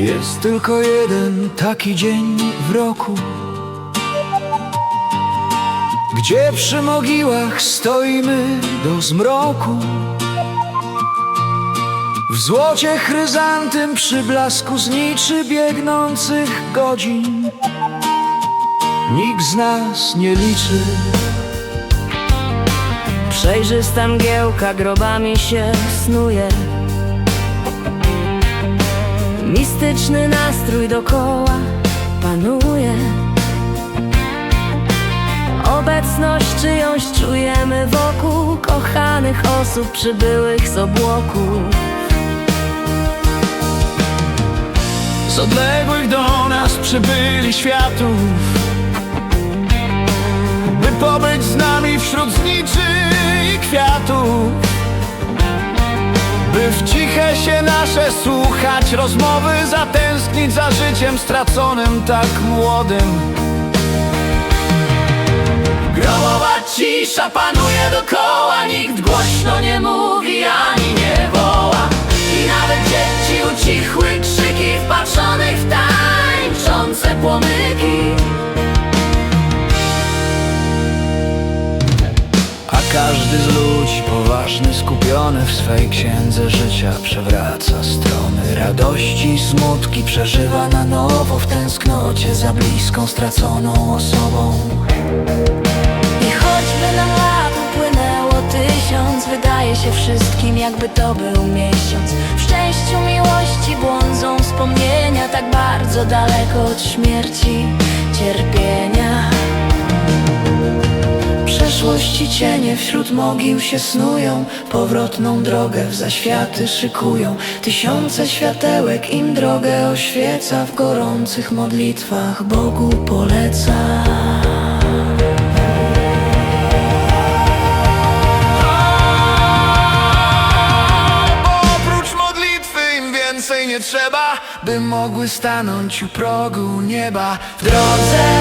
Jest tylko jeden taki dzień w roku Gdzie przy mogiłach stoimy do zmroku. W złocie chryzantym przy blasku zniczy biegnących godzin Nikt z nas nie liczy. Przejrzysta mgiełka grobami się snuje Mistyczny nastrój dokoła panuje. Obecność czyjąś czujemy wokół Kochanych osób przybyłych z obłoku. Z odległych do nas przybyli światów By pobyć z nami wśród zniczy i kwiatów słuchać rozmowy Zatęsknić za życiem straconym tak młodym. Grobowa cisza panuje dokoła Nikt głośno nie mówi ani nie woła każdy z ludzi poważny, skupiony w swej księdze życia Przewraca strony. Radości smutki Przeżywa na nowo w tęsknocie za bliską, straconą osobą. I choćby nam lat upłynęło tysiąc Wydaje się wszystkim jakby to był miesiąc. W szczęściu miłości błądzą wspomnienia Tak bardzo daleko od śmierci, cierpienia Przeszłości cienie wśród mogił się snują Powrotną drogę w zaświaty szykują. Tysiące światełek im drogę oświeca W gorących modlitwach Bogu poleca. Oprócz modlitwy im więcej nie trzeba By mogły stanąć u progu nieba. W drodze